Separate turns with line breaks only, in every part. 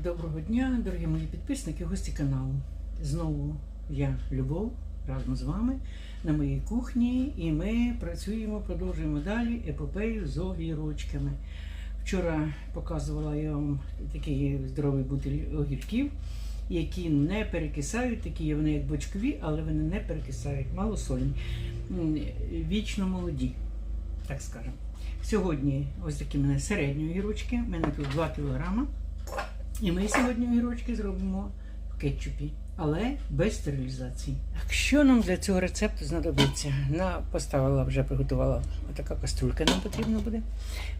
Доброго дня, дорогі мої підписники, гості каналу. Знову я Любов разом з вами на моїй кухні, і ми працюємо, продовжуємо далі епопею з огірочками. Вчора показувала я вам такий здоровий бутиль огірків, які не перекисають, такі вони як бочкові, але вони не перекисають, малосольні, вічно молоді, так скажемо. Сьогодні ось такі мене середні огірочки, в мене тут 2 кілограма. І ми сьогодні огірочки зробимо в кетчупі, але без стерилізації. Що нам для цього рецепту знадобиться? На, поставила, вже приготувала така каструлька нам потрібна буде.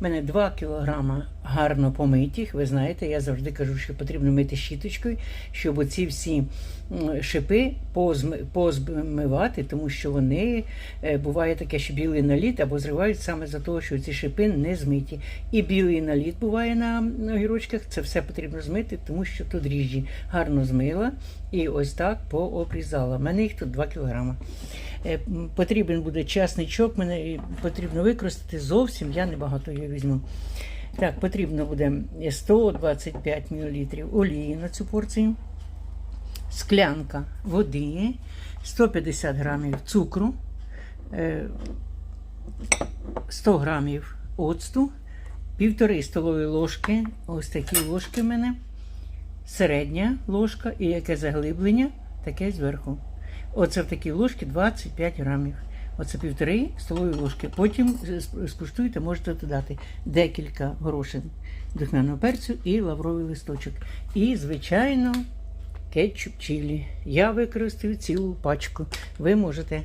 У мене 2 кілограма гарно помитих. Ви знаєте, я завжди кажу, що потрібно мити щіточкою, щоб оці всі шипи позмивати, тому що вони е, буває таке, що білий наліт або зривають саме за того, що ці шипи не змиті. І білий наліт буває на огірочках. Це все потрібно змити, тому що тут дріжджі гарно змила і ось так пообрізала. У мене їх тут 2 кілограма. Е, Потрібен буде часничок, мене потрібно використати зовсім, я небагато його візьму. Так, потрібно буде 125 мл олії на цю порцію, склянка води, 150 грамів цукру, е, 100 грамів оцту, півтори столові ложки, ось такі ложки в мене, середня ложка і яке заглиблення, таке зверху. Оце в такій ложці 25 грамів. Оце півтори столові ложки. Потім с- скуштуйте, можете додати декілька горошин духмяного перцю і лавровий листочок. І, звичайно, кетчуп чилі. Я використаю цілу пачку. Ви можете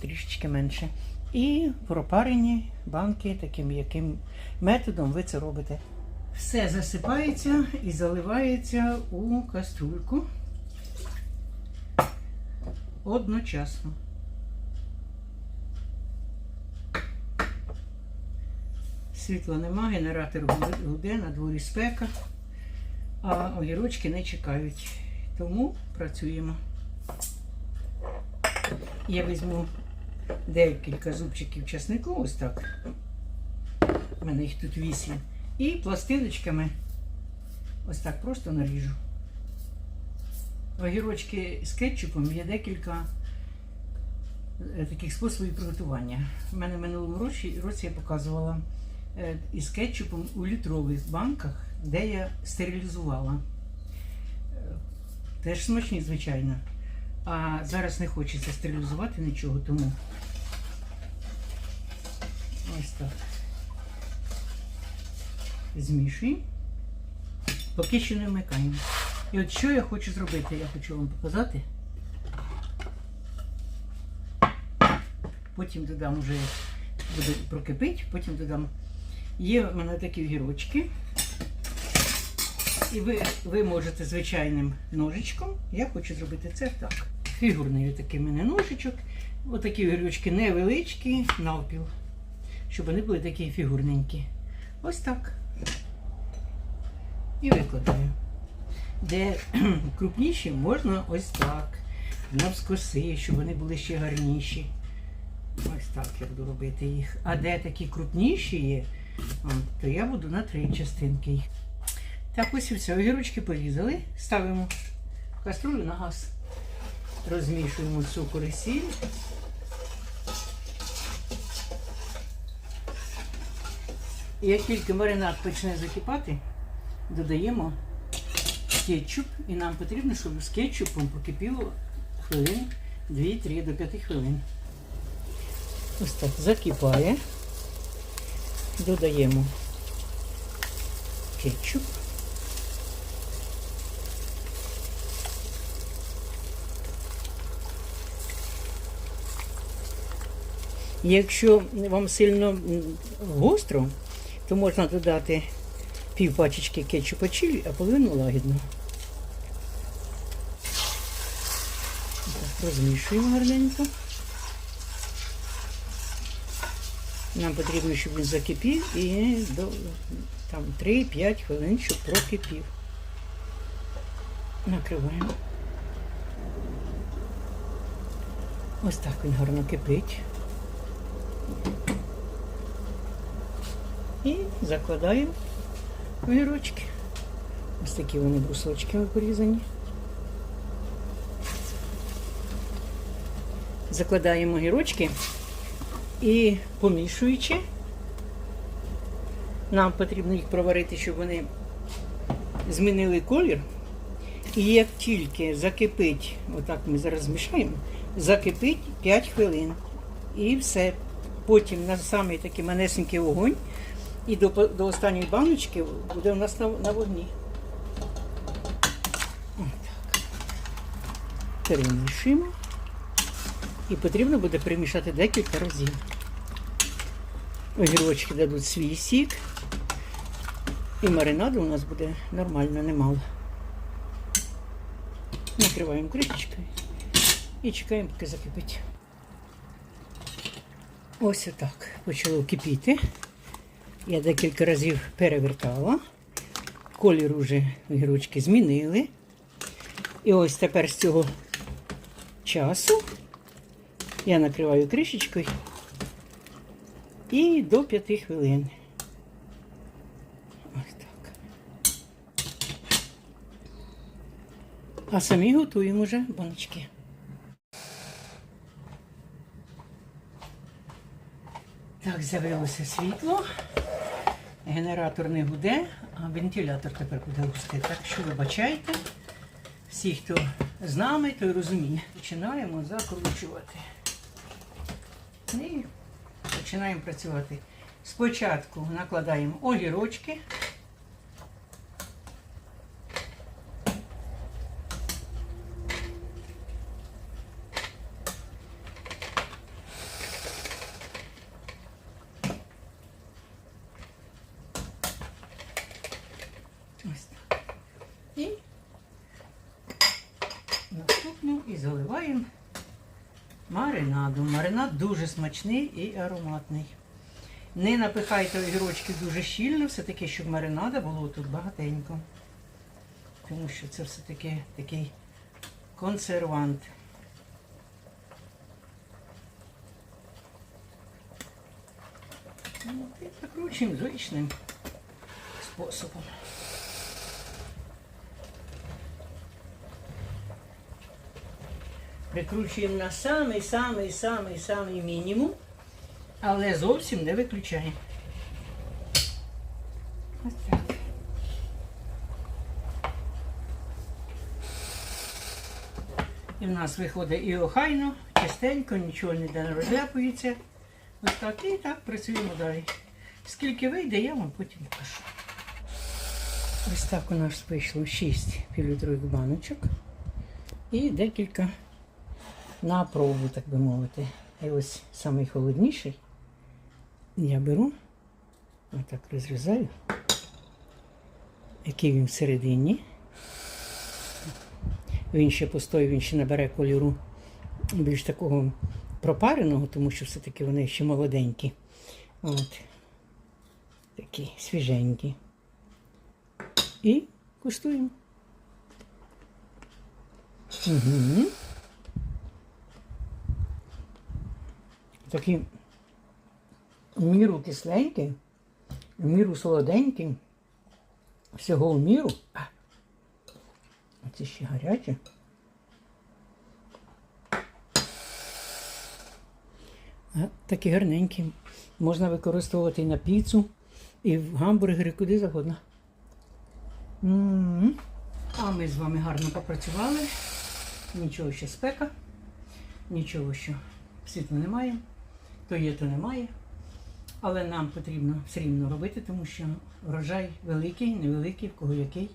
трішечки менше. І пропарені банки таким яким методом ви це робите. Все засипається і заливається у каструльку одночасно. Світла нема, генератор гуде- на дворі спека, а огірочки не чекають. Тому працюємо. Я візьму декілька зубчиків часнику, ось так. У мене їх тут вісім. І пластиночками ось так просто наріжу. Огірочки з кетчупом є декілька е, таких способів приготування. У мене в минулому році, році я показувала е, із кетчупом у літрових банках, де я стерилізувала. Е, Теж смачні, звичайно. А зараз не хочеться стерилізувати нічого, тому ось так. Змішуємо. Поки що не вмикаємо. І от що я хочу зробити, я хочу вам показати. Потім додам вже буде прокипить, потім додам. Є в мене такі огірочки. І ви, ви можете звичайним ножичком. Я хочу зробити це так. Фігурний такий мене ножичок. Отакі огірочки невеличкі, навпіл. Щоб вони були такі фігурненькі. Ось так. І викладаю. Де крупніші можна ось так. Навскоси, щоб вони були ще гарніші. Ось так я буду робити їх. А де такі крупніші є, то я буду на три частинки їх. Так, ось і все. Огірочки порізали. Ставимо в каструлю на газ. Розмішуємо цукор і сіль. І як тільки маринад почне закипати, додаємо кетчуп. І нам потрібно, щоб з кетчупом покипіло хвилин 2-3 до 5 хвилин. Ось так закипає. Додаємо кетчуп. Якщо вам сильно гостро, то можна додати пів пачечки кетчупа чилі, а половину лагідного. Так, розмішуємо гарненько. Нам потрібно, щоб він закипів і до там 3-5 хвилин, щоб прокипів. Накриваємо. Ось так він гарно кипить. І закладаємо огірочки. Ось такі вони брусочки порізані. Закладаємо гірочки і помішуючи, нам потрібно їх проварити, щоб вони змінили колір. І як тільки закипить, отак ми зараз змішаємо, закипить 5 хвилин. І все. Потім на самий такий манесенький вогонь. І до, до останньої баночки буде у нас на, на вогні. Отак. Перемішуємо. І потрібно буде перемішати декілька разів. Огірочки дадуть свій сік. І маринаду у нас буде нормально, немало. Накриваємо кришечкою і чекаємо, поки закипить. Ось отак почало кипіти. Я декілька разів перевертала. Колір уже огірочки змінили. І ось тепер з цього часу я накриваю кришечкою і до 5 хвилин. Ось так. А самі готуємо вже баночки. Так, з'явилося світло. Генератор не гуде, а вентилятор тепер буде густи. Так що вибачайте. Всі, хто з нами, той розуміє. Починаємо закручувати. І починаємо працювати. Спочатку накладаємо огірочки. Ось так. І наступну і заливаємо маринадом. Маринад дуже смачний і ароматний. Не напихайте огірочки дуже щільно, все-таки, щоб маринада було тут багатенько. Тому що це все-таки такий консервант. Ну, І закручуємо звичним способом. Прикручуємо на самий самий самий самий мінімум, але зовсім не виключаємо. Ось так. І в нас виходить і охайно, чистенько, нічого не розляпується. Ось так і так працюємо далі. Скільки вийде, я вам потім покажу. Ось так у нас вийшло 6 півлітрових баночок і декілька на пробу, так би мовити. І ось самий холодніший я беру, отак розрізаю, який він всередині. Він ще постоїть, він ще набере кольору більш такого пропареного, тому що все-таки вони ще молоденькі. От. Такі свіженькі. І куштуємо. Угу. Такі в міру кисленькі, в міру солоденькі, всього в міру. А, це ще гаряче. Такі гарненькі. Можна використовувати і на піцу, і в гамбургери, куди завгодно. А ми з вами гарно попрацювали. Нічого ще спека, нічого що світла немає, то є, то немає. Але нам потрібно все рівно робити, тому що врожай великий, невеликий, в кого який,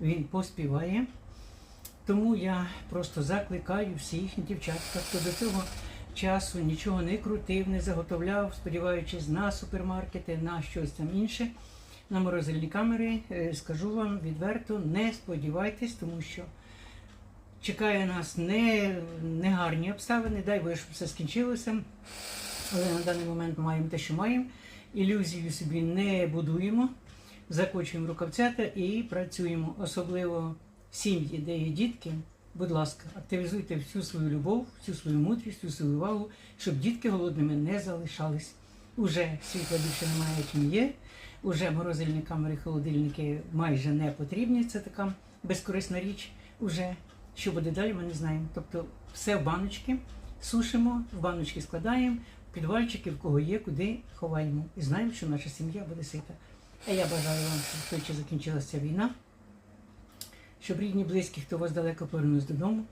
він поспіває. Тому я просто закликаю всіх дівчатка, хто до цього часу нічого не крутив, не заготовляв, сподіваючись на супермаркети, на щось там інше. На морозильні камери е, скажу вам відверто, не сподівайтесь, тому що чекає нас не, не гарні обставини. Дай Боже, щоб все скінчилося. Але на даний момент маємо те, що маємо. Ілюзію собі не будуємо, закочуємо рукавцята і працюємо. Особливо сім'ї, де є дітки. Будь ласка, активізуйте всю свою любов, всю свою мудрість, всю свою увагу, щоб дітки голодними не залишались. Уже світла більше немає, чим є. Уже морозильні камери, холодильники майже не потрібні. Це така безкорисна річ. Уже що буде далі, ми не знаємо. Тобто все в баночки сушимо, в баночки складаємо, підвальчики, в кого є, куди ховаємо. І знаємо, що наша сім'я буде сита. А я бажаю вам, щоб швидше закінчилася ця війна, щоб рідні, близькі, хто вас далеко повернувся додому.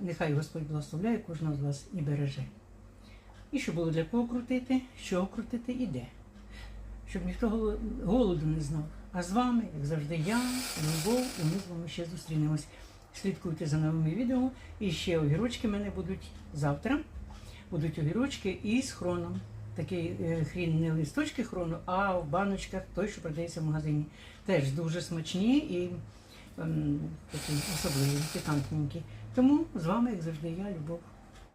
Нехай, Господь благословляє кожного з вас і береже. І щоб було для кого крутити, що крутити і де. Щоб ніхто голоду не знав. А з вами, як завжди, я, Любов, і ми з вами ще зустрінемось. Слідкуйте за новими відео. І ще огірочки мене будуть завтра. Будуть огірочки із хроном. Такий е, хрін не листочки хрону, а в баночках той, що продається в магазині. Теж дуже смачні і ем, такі особливі, пікантненькі. Тому з вами, як завжди, я, Любов.